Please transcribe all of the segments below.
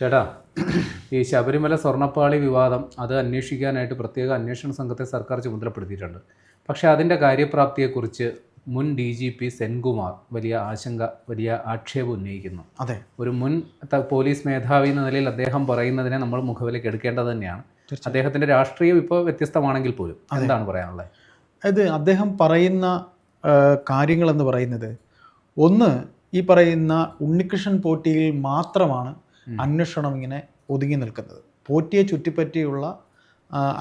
ചേട്ടാ ഈ ശബരിമല സ്വർണപ്പാളി വിവാദം അത് അന്വേഷിക്കാനായിട്ട് പ്രത്യേക അന്വേഷണ സംഘത്തെ സർക്കാർ ചുമതലപ്പെടുത്തിയിട്ടുണ്ട്. പക്ഷേ അതിന്റെ കാര്യപ്രാപ്തിയെക്കുറിച്ച് മുൻ ഡി ജി പി സെൻകുമാർ വലിയ ആശങ്ക വലിയ ആക്ഷേപം ഉന്നയിക്കുന്നു. അതെ. ഒരു മുൻ പോലീസ് മേധാവി എന്ന നിലയിൽ അദ്ദേഹം പറയുന്നതിനെ നമ്മൾ മുഖവിലേക്ക് എടുക്കേണ്ടത് തന്നെയാണ്. അദ്ദേഹത്തിന്റെ രാഷ്ട്രീയം ഇപ്പോൾ വ്യത്യസ്തമാണെങ്കിൽ പോലും എന്താണ് പറയാനുള്ളത്? അതായത് അദ്ദേഹം പറയുന്ന കാര്യങ്ങളെന്ന് പറയുന്നത് ഒന്ന് ഈ പറയുന്ന ഉണ്ണികൃഷ്ണൻ പോറ്റിയിൽ മാത്രമാണ് അന്വേഷണം ഇങ്ങനെ ഒതുങ്ങി നിൽക്കുന്നത്. പോറ്റിയെ ചുറ്റിപ്പറ്റിയുള്ള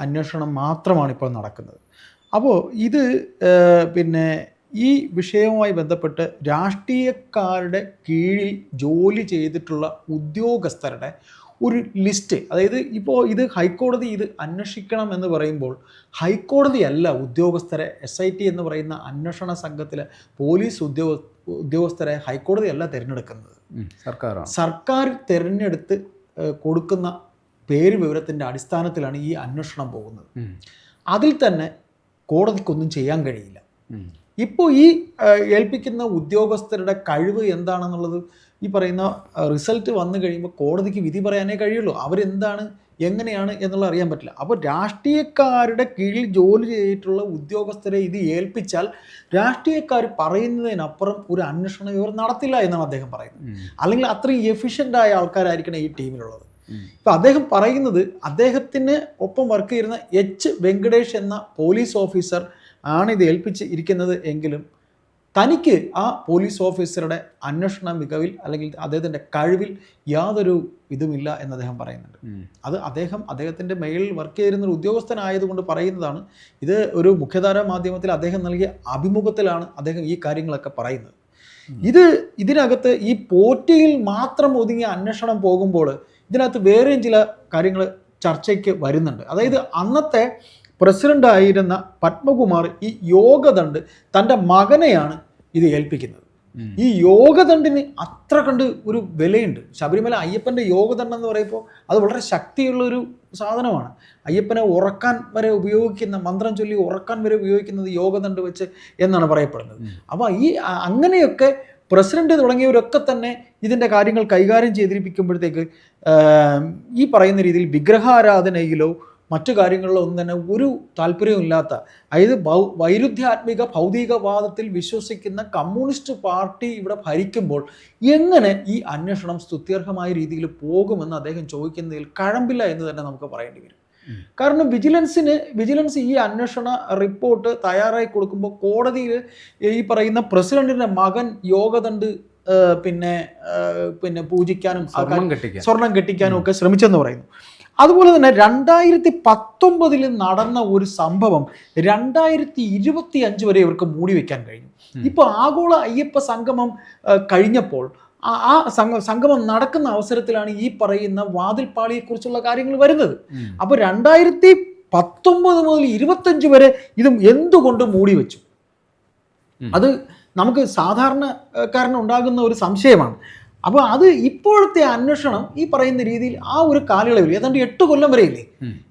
അന്വേഷണം മാത്രമാണ് ഇപ്പോൾ നടക്കുന്നത്. അപ്പോൾ ഇത് പിന്നെ ഈ വിഷയവുമായി ബന്ധപ്പെട്ട് രാഷ്ട്രീയക്കാരുടെ കീഴിൽ ജോലി ചെയ്തിട്ടുള്ള ഉദ്യോഗസ്ഥരുടെ ഒരു ലിസ്റ്റ് അതായത് ഇപ്പോൾ ഇത് ഹൈക്കോടതി ഇത് അന്വേഷിക്കണം എന്ന് പറയുമ്പോൾ ഹൈക്കോടതിയല്ല ഉദ്യോഗസ്ഥരെ എസ് ഐ ടി എന്ന് പറയുന്ന അന്വേഷണ സംഘത്തിലെ പോലീസ് ഉദ്യോഗ ഉദ്യോഗസ്ഥരെ ഹൈക്കോടതിയല്ല തിരഞ്ഞെടുക്കുന്നത്. സർക്കാർ സർക്കാർ തിരഞ്ഞെടുത്ത് കൊടുക്കുന്ന പേര് വിവരത്തിന്റെ അടിസ്ഥാനത്തിലാണ് ഈ അന്വേഷണം പോകുന്നത്. അതിൽ തന്നെ കോടതിക്കൊന്നും ചെയ്യാൻ കഴിയില്ല. ഇപ്പോൾ ഈ ഏൽപ്പിക്കുന്ന ഉദ്യോഗസ്ഥരുടെ കഴിവ് എന്താണെന്നുള്ളത് ഈ പറയുന്ന റിസൾട്ട് വന്നു കഴിയുമ്പോൾ കോടതിക്ക് വിധി പറയാനേ കഴിയുള്ളൂ. അവരെന്താണ് എങ്ങനെയാണ് എന്നുള്ളത് അറിയാൻ പറ്റില്ല. അപ്പോൾ രാഷ്ട്രീയക്കാരുടെ കീഴിൽ ജോലി ചെയ്തിട്ടുള്ള ഉദ്യോഗസ്ഥരെ ഇത് ഏൽപ്പിച്ചാൽ രാഷ്ട്രീയക്കാർ പറയുന്നതിനപ്പുറം ഒരു അന്വേഷണം ഇവർ നടത്തില്ല എന്നാണ് അദ്ദേഹം പറയുന്നത്. അല്ലെങ്കിൽ അത്രയും എഫിഷ്യന്റ് ആയ ആൾക്കാരായിരിക്കണം ഈ ടീമിലുള്ളത്. ഇപ്പം അദ്ദേഹം പറയുന്നത് അദ്ദേഹത്തിന് ഒപ്പം വർക്ക് ചെയ്യുന്ന എച്ച് വെങ്കടേഷ് എന്ന പോലീസ് ഓഫീസർ ആണ് ഇത് ഏൽപ്പിച്ച് ഇരിക്കുന്നത് എങ്കിലും തനിക്ക് ആ പോലീസ് ഓഫീസറുടെ അന്വേഷണ മികവിൽ അല്ലെങ്കിൽ അദ്ദേഹത്തിന്റെ കഴിവിൽ യാതൊരു ഇതുമില്ല എന്ന് അദ്ദേഹം പറയുന്നുണ്ട്. അത് അദ്ദേഹം അദ്ദേഹത്തിന്റെ മേളിൽ വർക്ക് ചെയ്തിരുന്ന ഒരു ഉദ്യോഗസ്ഥനായതുകൊണ്ട് പറയുന്നതാണ്. ഇത് ഒരു മുഖ്യധാര മാധ്യമത്തിൽ അദ്ദേഹം നൽകിയ അഭിമുഖത്തിലാണ് അദ്ദേഹം ഈ കാര്യങ്ങളൊക്കെ പറയുന്നത്. ഇത് ഇതിനകത്ത് ഈ പോറ്റിയിൽ മാത്രം ഒതുങ്ങിയ അന്വേഷണം പോകുമ്പോൾ ഇതിനകത്ത് വേറെയും ചില കാര്യങ്ങൾ ചർച്ചയ്ക്ക് വരുന്നുണ്ട്. അതായത് അന്നത്തെ പ്രസിഡന്റ് ആയിരുന്ന പത്മകുമാർ ഈ യോഗദണ്ഡ് തന്റെ മകനെയാണ് ഇത് ഏൽപ്പിക്കുന്നത്. ഈ യോഗദണ്ഡിന് അത്ര കണ്ട് ഒരു വിലയുണ്ട്. ശബരിമല അയ്യപ്പന്റെ യോഗദണ്ഡം എന്ന് പറയുമ്പോൾ അത് വളരെ ശക്തിയുള്ള ഒരു സാധനമാണ്. അയ്യപ്പനെ ഉറക്കാൻ വരെ ഉപയോഗിക്കുന്ന മന്ത്രം ചൊല്ലി ഉറക്കാൻ വരെ ഉപയോഗിക്കുന്നത് യോഗദണ്ഡ് വെച്ച് എന്നാണ് പറയപ്പെടുന്നത്. അപ്പോൾ ഈ അങ്ങനെയൊക്കെ പ്രസിഡന്റ് തുടങ്ങിയവരൊക്കെ തന്നെ ഇതിന്റെ കാര്യങ്ങൾ കൈകാര്യം ചെയ്തിരിപ്പിക്കുമ്പോഴത്തേക്ക് ഈ പറയുന്ന രീതിയിൽ വിഗ്രഹാരാധനയിലോ മറ്റു കാര്യങ്ങളിലൊന്നും തന്നെ ഒരു താല്പര്യമില്ലാത്ത അതായത് ഭൗ വൈരുദ്ധ്യാത്മിക ഭൗതികവാദത്തിൽ വിശ്വസിക്കുന്ന കമ്മ്യൂണിസ്റ്റ് പാർട്ടി ഇവിടെ ഭരിക്കുമ്പോൾ എങ്ങനെ ഈ അന്വേഷണം സ്തുത്യർഹമായ രീതിയിൽ പോകുമെന്ന് അദ്ദേഹം ചോദിക്കുന്നതിൽ കഴമ്പില്ല എന്ന് തന്നെ നമുക്ക് പറയേണ്ടി വരും. കാരണം വിജിലൻസിന് വിജിലൻസ് ഈ അന്വേഷണ റിപ്പോർട്ട് തയ്യാറായി കൊടുക്കുമ്പോൾ കോടതിയിൽ ഈ പറയുന്ന പ്രസിഡന്റിന്റെ മകൻ യോഗദണ്ഡ് പിന്നെ പിന്നെ പൂജിക്കാനും സ്വർണം കെട്ടിക്കാനും ഒക്കെ ശ്രമിച്ചെന്ന് പറയുന്നു. അതുപോലെ തന്നെ രണ്ടായിരത്തി പത്തൊമ്പതിൽ നടന്ന ഒരു സംഭവം രണ്ടായിരത്തി ഇരുപത്തി അഞ്ച് വരെ ഇവർക്ക് മൂടി വെക്കാൻ കഴിഞ്ഞു. ഇപ്പോൾ ഇപ്പൊ ആഗോള അയ്യപ്പ സംഗമം കഴിഞ്ഞപ്പോൾ ആ- സംഗമം നടക്കുന്ന അവസരത്തിലാണ് ഈ പറയുന്ന വാതിൽപ്പാളിയെക്കുറിച്ചുള്ള കാര്യങ്ങൾ വരുന്നത്. അപ്പോൾ അപ്പൊ രണ്ടായിരത്തി പത്തൊമ്പത് മുതൽ ഇരുപത്തഞ്ച് വരെ ഇതും എന്തുകൊണ്ട് മൂടി വെച്ചു? അത് നമുക്ക് സാധാരണക്കാരന് ഉണ്ടാകുന്ന ഒരു സംശയമാണ്. അപ്പോൾ അത് ഇപ്പോഴത്തെ അന്വേഷണം ഈ പറയുന്ന രീതിയിൽ ആ ഒരു കാലയളവിൽ ഏതാണ്ട് എട്ട് കൊല്ലം വരെ ഇല്ലേ.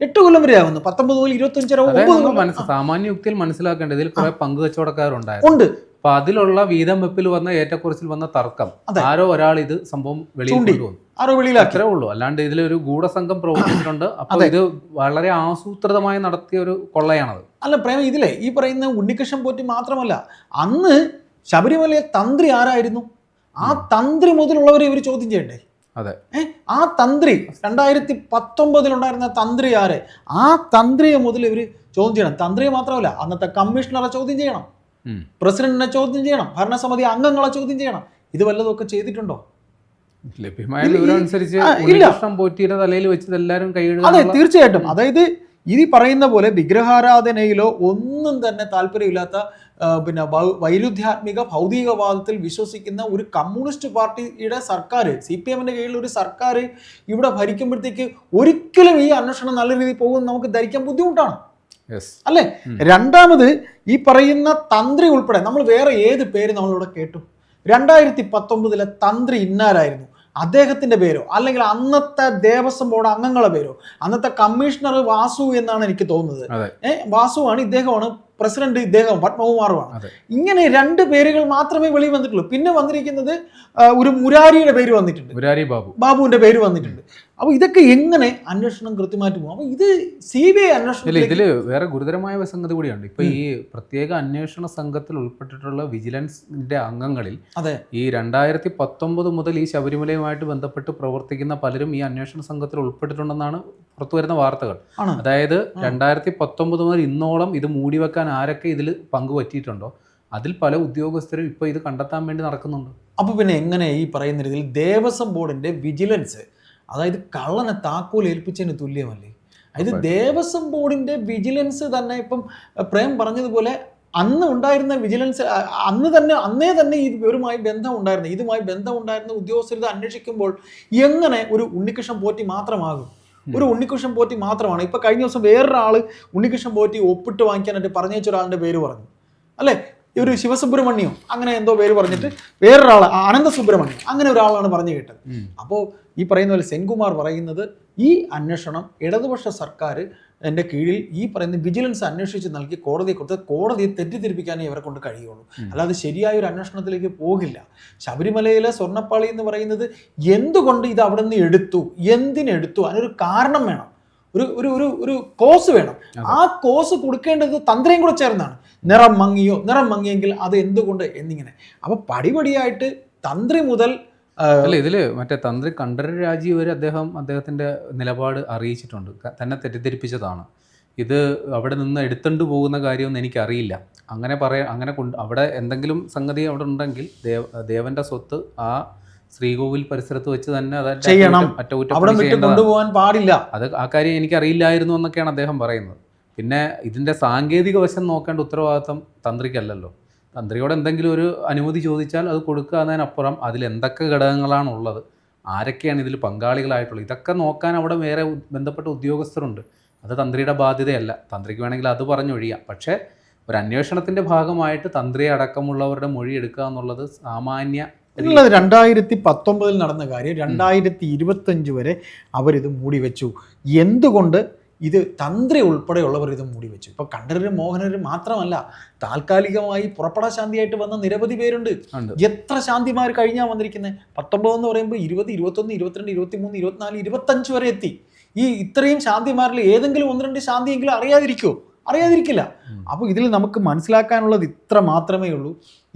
എട്ട് കൊല്ലം വരെ ആവുന്നു. പത്തൊമ്പത് മുതൽ ഇരുപത്തഞ്ചര ഒമ്പത് സാമാന്യ യുക്തിയിൽ മനസ്സിലാക്കേണ്ടത് ഇതിൽ കുറെ പങ്ക് കച്ചവടക്കാരുണ്ടായിരുന്നു ഉണ്ട്. അപ്പൊ അതിലുള്ള വീതം വെപ്പിൽ വന്ന ഏറ്റക്കുറച്ചിൽ വന്ന തർക്കം. ആരോ ഒരാൾ ഇത് സംഭവം വെളിയിൽ. ആരോ വെളിയിൽ അത്രേ ഉള്ളൂ. അല്ലാണ്ട് ഇതിലൊരു ഗൂഢസംഘം പ്രവർത്തിച്ചിട്ടുണ്ട്. അപ്പൊ. ഇത് വളരെ ആസൂത്രിതമായി നടത്തിയ ഒരു കൊള്ളയാണത്. അല്ല പ്രേമ ഇതിലെ ഈ പറയുന്ന ഉണ്ണികൃഷ്ണൻ പോറ്റി മാത്രമല്ല അന്ന് ശബരിമലയെ തന്ത്രി ആരായിരുന്നു? ആ തന്ത്രി മുതലുള്ളവരെ ഇവർ ചോദ്യം ചെയ്യണ്ടേ? അതെ. ആ തന്ത്രി രണ്ടായിരത്തി പത്തൊമ്പതിലുണ്ടായിരുന്ന തന്ത്രി ആര്? ആ തന്ത്രിയെ മുതൽ ഇവർ ചോദ്യം ചെയ്യണം. തന്ത്രിയെ മാത്രമല്ല അന്നത്തെ കമ്മീഷണറെ ചോദ്യം ചെയ്യണം. പ്രസിഡന്റിനെ ചോദ്യം ചെയ്യണം. ഭരണസമിതി അംഗങ്ങളെ ചോദ്യം ചെയ്യണം. ഇത് വല്ലതൊക്കെ ചെയ്തിട്ടുണ്ടോ? ലഭ്യമായ വിവരം അനുസരിച്ച് തലയിൽ വെച്ചത് എല്ലാവരും അതെ തീർച്ചയായിട്ടും. അതായത് ഈ പറയുന്ന പോലെ വിഗ്രഹാരാധനയിലോ ഒന്നും തന്നെ താല്പര്യമില്ലാത്ത പിന്നെ വൈരുദ്ധ്യാത്മിക ഭൗതികവാദത്തിൽ വിശ്വസിക്കുന്ന ഒരു കമ്മ്യൂണിസ്റ്റ് പാർട്ടിയുടെ സർക്കാർ സി പി എമ്മിന്റെ കീഴിൽ ഒരു സർക്കാർ ഇവിടെ ഭരിക്കുമ്പോഴത്തേക്ക് ഒരിക്കലും ഈ അന്വേഷണം നല്ല രീതിയിൽ പോകുമെന്ന് നമുക്ക് ധരിക്കാൻ ബുദ്ധിമുട്ടാണ്. അല്ലെ. രണ്ടാമത് ഈ പറയുന്ന തന്ത്രി ഉൾപ്പെടെ നമ്മൾ വേറെ ഏത് പേര് നമ്മളിവിടെ കേട്ടു? രണ്ടായിരത്തി പത്തൊമ്പതിലെ തന്ത്രി ഇന്നാരായിരുന്നു? അദ്ദേഹത്തിന്റെ പേരോ? അല്ലെങ്കിൽ അന്നത്തെ ദേവസ്വം ബോർഡ് അംഗങ്ങളെ പേരോ? അന്നത്തെ കമ്മീഷണർ വാസു എന്നാണ് എനിക്ക് തോന്നുന്നത്. ഏഹ് വാസുവാണ് ഇദ്ദേഹമാണ് പ്രസിഡന്റ് ഇദ്ദേഹം പത്മകുമാറുമാണ്. ഇങ്ങനെ രണ്ട് പേരുകൾ മാത്രമേ വെളിയിൽ വന്നിട്ടുള്ളൂ. പിന്നെ വന്നിരിക്കുന്നത് ഒരു മുരാരിയുടെ പേര് വന്നിട്ടുണ്ട്. മുരാരി ബാബു. ബാബുവിന്റെ പേര് വന്നിട്ടുണ്ട്. അപ്പൊ ഇതൊക്കെ എങ്ങനെ അന്വേഷണം കൃത്യമായിട്ട് പോകും അപ്പൊ ഇത് സി ബി ഐ അന്വേഷണം ഇതിൽ വേറെ ഗുരുതരമായ സംഗതി കൂടിയുണ്ട്. ഇപ്പൊ ഈ പ്രത്യേക അന്വേഷണ സംഘത്തിൽ ഉൾപ്പെട്ടിട്ടുള്ള വിജിലൻസിന്റെ അംഗങ്ങളിൽ അതെ. ഈ രണ്ടായിരത്തി പത്തൊമ്പത് മുതൽ ഈ ശബരിമലയുമായിട്ട് ബന്ധപ്പെട്ട് പ്രവർത്തിക്കുന്ന പലരും ഈ അന്വേഷണ സംഘത്തിൽ ഉൾപ്പെട്ടിട്ടുണ്ടെന്നാണ് പുറത്തു വരുന്ന വാർത്തകൾ. അതായത് രണ്ടായിരത്തി പത്തൊമ്പത് മുതൽ ഇന്നോളം ഇത് മൂടിവെക്കാൻ ആരൊക്കെ ഇതിൽ പങ്കുപറ്റിയിട്ടുണ്ടോ? അതിൽ പല ഉദ്യോഗസ്ഥരും ഇപ്പൊ ഇത് കണ്ടെത്താൻ വേണ്ടി നടക്കുന്നുണ്ട്. അപ്പൊ പിന്നെ എങ്ങനെ ഈ പറയുന്ന രീതിയിൽ ദേവസ്വം ബോർഡിന്റെ വിജിലൻസ് അതായത് കള്ളനെ താക്കോൽ ഏൽപ്പിച്ചതിന് തുല്യമല്ലേ? അതായത് ദേവസ്വം ബോർഡിന്റെ വിജിലൻസ് തന്നെ ഇപ്പം പ്രേം പറഞ്ഞതുപോലെ അന്ന് ഉണ്ടായിരുന്ന വിജിലൻസ് അന്ന് തന്നെ അന്നേ തന്നെ ഇവരുമായി ബന്ധം ഉണ്ടായിരുന്നു. ഇതുമായി ബന്ധം ഉണ്ടായിരുന്ന ഉദ്യോഗസ്ഥർ ഇത് അന്വേഷിക്കുമ്പോൾ എങ്ങനെ ഒരു ഉണ്ണികൃഷ്ണൻ പോറ്റി മാത്രമാകും? ഒരു ഉണ്ണികൃഷ്ണൻ പോറ്റി മാത്രമാണ്. ഇപ്പൊ കഴിഞ്ഞ ദിവസം വേറൊരാൾ ഉണ്ണികൃഷ്ണൻ പോറ്റി ഒപ്പിട്ട് വാങ്ങിക്കാനായിട്ട് പറഞ്ഞേച്ച ഒരാളുടെ പേര് പറഞ്ഞു. അല്ലേ? ഈ ഒരു ശിവസുബ്രഹ്മണ്യോ? അങ്ങനെ എന്തോ പേര് പറഞ്ഞിട്ട് വേറൊരാൾ അനന്ത സുബ്രഹ്മണ്യം അങ്ങനെ ഒരാളാണ് പറഞ്ഞു കേട്ടത്. അപ്പോൾ ഈ പറയുന്ന പോലെ സെൻകുമാർ പറയുന്നത് ഈ അന്വേഷണം ഇടതുപക്ഷ സർക്കാർ എന്റെ കീഴിൽ ഈ പറയുന്ന വിജിലൻസ് അന്വേഷിച്ച് നൽകി കോടതിയെ കൊടുത്ത് കോടതിയെ തെറ്റിദ്ധരിപ്പിക്കാനേ ഇവരെ കൊണ്ട് കഴിയുള്ളൂ. അല്ലാതെ ശരിയായ ഒരു അന്വേഷണത്തിലേക്ക് പോകില്ല. ശബരിമലയിലെ സ്വർണപ്പാളി എന്ന് പറയുന്നത് എന്തുകൊണ്ട് ഇത് അവിടെ നിന്ന് എടുത്തു? എന്തിനെടുത്തു? അതിനൊരു കാരണം വേണം. ഒരു ഒരു ഒരു ഒരു കോസ് വേണം. ആ കോസ് കൊടുക്കേണ്ടത് തന്ത്രയും കൂടെ ചേർന്നാണ്. നിറം മങ്ങിയോ നിറം മങ്ങിയെങ്കിൽ അത് എന്തുകൊണ്ട് എന്നിങ്ങനെ. അപ്പോൾ പടിപടിയായിട്ട് തന്ത്രി മുതൽ അല്ല ഇതിൽ മറ്റേ തന്ത്രി കണ്ഠര രാജീവ് വരെ അദ്ദേഹം അദ്ദേഹത്തിന്റെ നിലപാട് അറിയിച്ചിട്ടുണ്ട്. തന്നെ തെറ്റിദ്ധരിപ്പിച്ചതാണ്. ഇത് അവിടെ നിന്ന് എടുത്തുകൊണ്ട് പോകുന്ന കാര്യമൊന്നും എനിക്കറിയില്ല. അങ്ങനെ പറയാ അങ്ങനെ കൊണ്ട് അവിടെ എന്തെങ്കിലും സംഗതി അവിടെ ഉണ്ടെങ്കിൽ ദേവ ദേവന്റെ സ്വത്ത് ആ ശ്രീകോവിൽ പരിസരത്ത് വെച്ച് തന്നെ അത് ചെയ്യണം. അവിടെ വിട്ട് കൊണ്ടുപോകാൻ പാടില്ല. അത് ആ കാര്യം എനിക്കറിയില്ലായിരുന്നു എന്നൊക്കെയാണ് അദ്ദേഹം പറയുന്നത്. പിന്നെ ഇതിന്റെ സാങ്കേതിക വശം നോക്കേണ്ട ഉത്തരവാദിത്തം തന്ത്രിക്കല്ലല്ലോ. തന്ത്രിയോട് എന്തെങ്കിലും ഒരു അനുമതി ചോദിച്ചാൽ അത് കൊടുക്കുക എന്നതിനപ്പുറം അതിൽ എന്തൊക്കെ ഘടകങ്ങളാണ് ഉള്ളത് ആരൊക്കെയാണ് ഇതിൽ പങ്കാളികളായിട്ടുള്ളത് ഇതൊക്കെ നോക്കാൻ അവിടെ വേറെ ബന്ധപ്പെട്ട ഉദ്യോഗസ്ഥരുണ്ട്. അത് തന്ത്രിയുടെ ബാധ്യതയല്ല. തന്ത്രിക്ക് വേണമെങ്കിൽ അത് പറഞ്ഞൊഴിയാം. പക്ഷേ ഒരു അന്വേഷണത്തിന്റെ ഭാഗമായിട്ട് തന്ത്രിയെ അടക്കമുള്ളവരുടെ മൊഴി എടുക്കുക എന്നുള്ളത് സാമാന്യ എന്നുള്ളത് രണ്ടായിരത്തി പത്തൊമ്പതിൽ നടന്ന കാര്യം രണ്ടായിരത്തി ഇരുപത്തഞ്ച് വരെ അവരിത് മൂടി വെച്ചു എന്തുകൊണ്ട് ഇത് തന്ത്രി ഉൾപ്പെടെയുള്ളവർ ഇത് മൂടി വെച്ചു ഇപ്പൊ കണ്ഠരരും മോഹനരും മാത്രമല്ല താൽക്കാലികമായി പുറപ്പെടാ ശാന്തിയായിട്ട് വന്ന നിരവധി പേരുണ്ട്. എത്ര ശാന്തിമാർ കഴിഞ്ഞാൽ വന്നിരിക്കുന്നത് പത്തൊമ്പത് എന്ന് പറയുമ്പോൾ ഇരുപത് ഇരുപത്തൊന്ന് ഇരുപത്തിരണ്ട് ഇരുപത്തിമൂന്ന് ഇരുപത്തിനാല് ഇരുപത്തഞ്ച് വരെ എത്തി. ഈ ഇത്രയും ശാന്തിമാരിൽ ഏതെങ്കിലും ഒന്ന് രണ്ട് ശാന്തിയെങ്കിലും അറിയാതിരിക്കുമോ അറിയാതിരിക്കില്ല. അപ്പോൾ ഇതിൽ നമുക്ക് മനസ്സിലാക്കാനുള്ളത് ഇത്ര മാത്രമേ ഉള്ളൂ.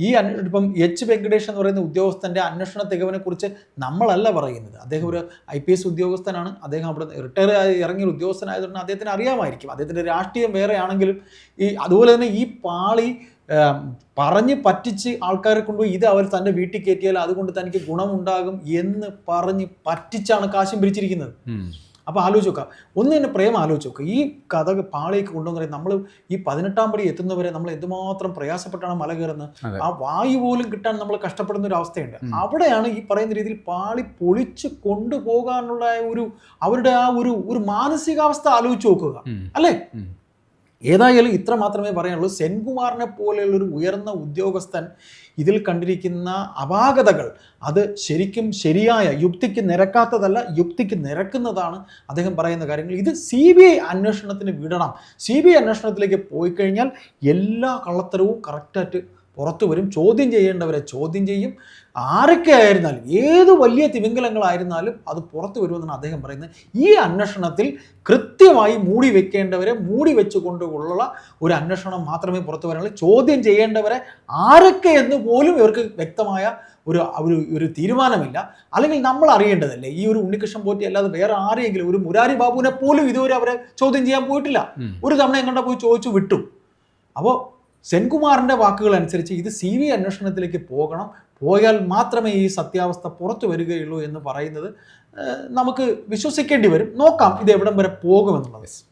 ഈ ഇപ്പം എച്ച് വെങ്കടേഷ് എന്ന് പറയുന്ന ഉദ്യോഗസ്ഥന്റെ അന്വേഷണ തികവിനെ കുറിച്ച് നമ്മളല്ല പറയുന്നത്. അദ്ദേഹം ഒരു ഐ പി എസ് ഉദ്യോഗസ്ഥനാണ്. അദ്ദേഹം അവിടെ റിട്ടയർ ആയി ഇറങ്ങിയ ഉദ്യോഗസ്ഥനായതുകൊണ്ട് അദ്ദേഹത്തിന് അറിയാമായിരിക്കും. അദ്ദേഹത്തിന്റെ രാഷ്ട്രീയം വേറെ ആണെങ്കിലും ഈ അതുപോലെ തന്നെ ഈ പാളി പറഞ്ഞ് പറ്റിച്ച് ആൾക്കാരെ കൊണ്ടുപോയി ഇത് അവർ തന്റെ വീട്ടിൽ കയറ്റിയാൽ അതുകൊണ്ട് തനിക്ക് ഗുണമുണ്ടാകും എന്ന് പറഞ്ഞ് പറ്റിച്ചാണ് കാശും പിരിച്ചിരിക്കുന്നത്. അപ്പോൾ ആലോചിച്ച് നോക്കുക. ഒന്ന് തന്നെ പ്രേമം ആലോചിച്ച് നോക്കുക. ഈ കഥ പാളേക്ക് കൊണ്ടുവന്ന് നമ്മൾ ഈ പതിനെട്ടാം പടി എത്തുന്നവരെ നമ്മൾ എന്തുമാത്രം പ്രയാസപ്പെട്ടാണ് മല കയറുന്നത്? ആ വായു പോലും കിട്ടാൻ നമ്മൾ കഷ്ടപ്പെടുന്ന ഒരു അവസ്ഥയുണ്ട്. അവിടെയാണ് ഈ പറയുന്ന രീതിയിൽ പാളി പൊളിച്ച് കൊണ്ടുപോകാനുള്ള ഒരു അവരുടെ ആ ഒരു ഒരു മാനസികാവസ്ഥ ആലോചിച്ച് നോക്കുക. അല്ലേ. ഏതായാലും ഇത്ര മാത്രമേ പറയാനുള്ളൂ. സെൻകുമാറിനെ പോലെയുള്ളൊരു ഉയർന്ന ഉദ്യോഗസ്ഥൻ ഇതിൽ കണ്ടിരിക്കുന്ന അപാകതകൾ അത് ശരിക്കും ശരിയായ യുക്തിക്ക് നിരക്കാത്തതല്ല യുക്തിക്ക് നിരക്കുന്നതാണ് അദ്ദേഹം പറയുന്ന കാര്യങ്ങൾ. ഇത് സി ബി ഐ അന്വേഷണത്തിന് വിടണം. സി ബി ഐ അന്വേഷണത്തിലേക്ക് പോയി കഴിഞ്ഞാൽ എല്ലാ കള്ളത്തരവും കറക്റ്റായിട്ട് പുറത്തു വരും. ചോദ്യം ചെയ്യേണ്ടവരെ ചോദ്യം ചെയ്യും. ആരൊക്കെ ആയിരുന്നാലും ഏത് വലിയ തിമിംഗലങ്ങളായിരുന്നാലും അത് പുറത്തു വരുമെന്നാണ് അദ്ദേഹം പറയുന്നത്. ഈ അന്വേഷണത്തിൽ കൃത്യമായി മൂടി വെക്കേണ്ടവരെ മൂടി വെച്ചുകൊണ്ടുള്ള ഒരു അന്വേഷണം മാത്രമേ പുറത്തു വരാനുള്ളൂ. ചോദ്യം ചെയ്യേണ്ടവരെ ആരൊക്കെ എന്ന് പോലും ഇവർക്ക് വ്യക്തമായ ഒരു ഒരു ഒരു തീരുമാനമില്ല. അല്ലെങ്കിൽ നമ്മൾ അറിയേണ്ടതല്ലേ ഈ ഒരു ഉണ്ണികൃഷ്ണൻ പോറ്റി അല്ലാതെ വേറെ ആരെയെങ്കിലും ഒരു മുരാരി ബാബുവിനെ പോലും ഇതുവരെ അവരെ ചോദ്യം ചെയ്യാൻ പോയിട്ടില്ല. ഒരു തവണ എങ്ങോട്ടാ പോയി ചോദിച്ചു വിട്ടു. അപ്പോൾ സെൻകുമാറിന്റെ വാക്കുകൾ അനുസരിച്ച് ഇത് സി ബി അന്വേഷണത്തിലേക്ക് പോകണം. പോയാൽ മാത്രമേ ഈ സത്യാവസ്ഥ പുറത്തു വരികയുള്ളൂ എന്ന് പറയുന്നത് നമുക്ക് വിശ്വസിക്കേണ്ടി വരും. നോക്കാം ഇത് എവിടം വരെ പോകുമെന്നുള്ളത്.